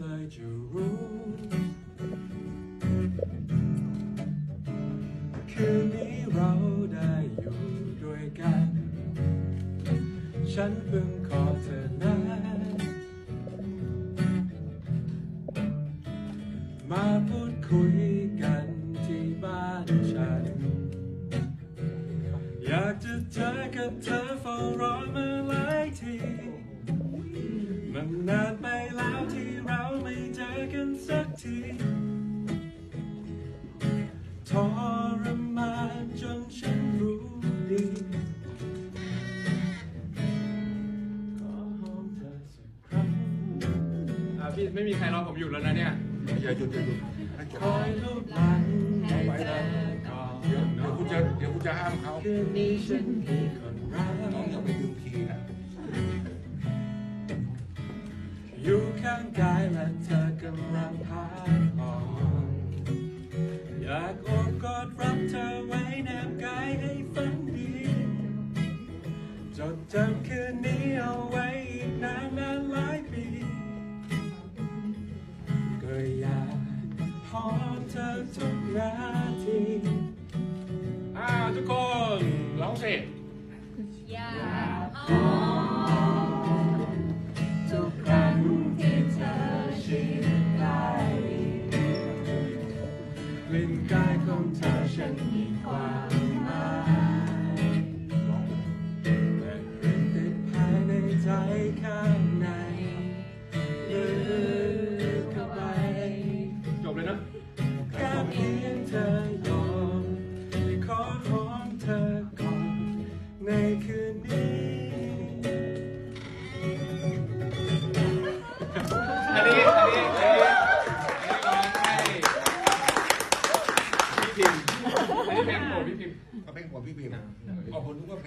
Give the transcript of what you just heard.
เลยจะรู้ คืนนี้เราได้อยู่ด้วยกัน ฉันเพิ่งขอเธอนะมาพูดคุยกันที่บ้านฉัน อยากจะเจอกับเธอเฝ้ารอมาหลายที มันนานไป ทีทรมานจนฉันรู้ดีขอหอมเธอสักครั้งอ่าพี่ไม่มีใครรอผมอยู่แล้วนะเนี่ยอย่าหยุดอย่าหยุดให้จบคอยรูปหลังให้เธอก่อนเดี๋ยวเดี๋ยวคุณจะเดี๋ยวคุณจะห้ามเขาคืนนี้ฉันมีคนรักน้องอย่าไปดึงทีนะ อยู่ข้างกายและเธอกำลังพักผ่อนอยากโอบกอดรับเธอไว้แนบกายให้ฝันดี จดจำคืนนี้เอาไว้อีกนานนานหลายปี ก็อยากหอมเธอทุกนาทีอ้าวทุกคนร้องสร็จอยาก กลิ่นกายของเธอฉันมีความหมาย พี่พิมพ์อันนี้เพลงโปรดพี่พิมพ์ก็เพลงของพี่พิมพ์ขอบคุณทุกว่าเพลง